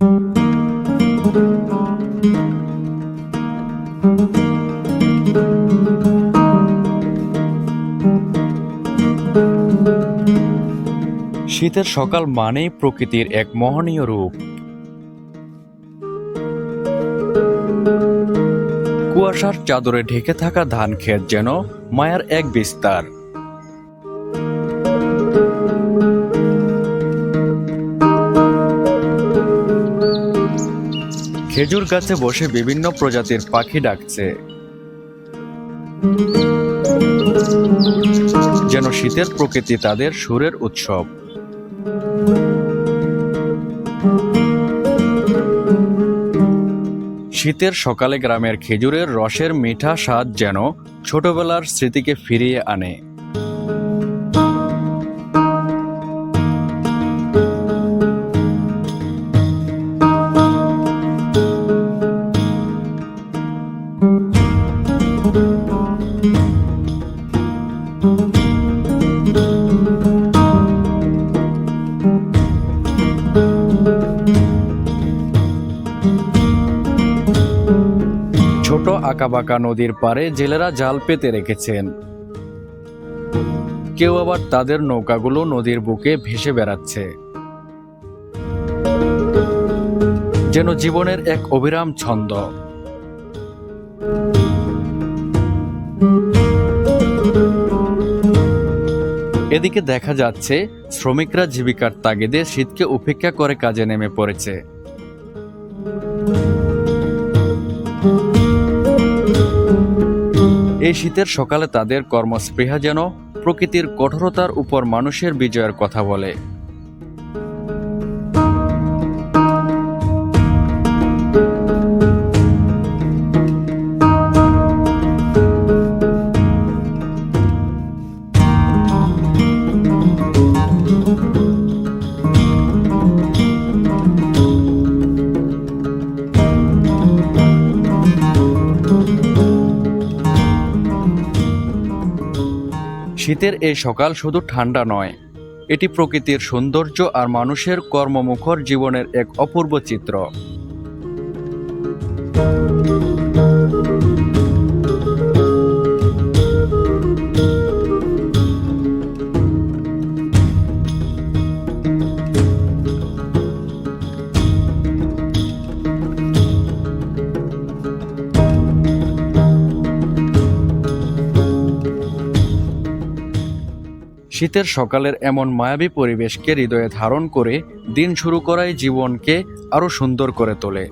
শীতের সকাল মানেই প্রকৃতির এক মোহনীয় রূপ। কুয়াশার চাদরে ঢেকে থাকা ধান ক্ষেত যেন মায়ার এক বিস্তার। খেজুর গাছে বসে বিভিন্ন প্রজাতির পাখি ডাকছে। যেন শীতের প্রকৃতি তাদের সুরের উৎসব। শীতের সকালে গ্রামের খেজুরের রসের মিঠা স্বাদ যেন ছোটবেলার স্মৃতিকে ফিরিয়ে আনে। ছোট আঁকাবাঁকা নদীর পাড়ে জেলেরা জাল পেতে রেখেছেন। কেউ আবার তাদের নৌকাগুলো নদীর বুকে ভেসে বেড়াচ্ছে। যেন জীবনের এক অবিরাম ছন্দ। এদিকে দেখা যাচ্ছে, শ্রমিকরা জীবিকার তাগিদে শীতকে উপেক্ষা করে কাজে নেমে পড়েছে। এই শীতের সকালে তাদের কর্মস্পৃহা যেন প্রকৃতির কঠোরতার উপর মানুষের বিজয়ের কথা বলে। শীতের এই সকাল শুধু ঠান্ডা নয়, এটি প্রকৃতির সৌন্দর্য আর মানুষের কর্মমুখর জীবনের এক অপূর্ব চিত্র। শীতের সকালের এমন মায়াবী পরিবেশকে হৃদয়ে ধারণ করে দিন শুরু করাই জীবনকে আরও সুন্দর করে তোলে।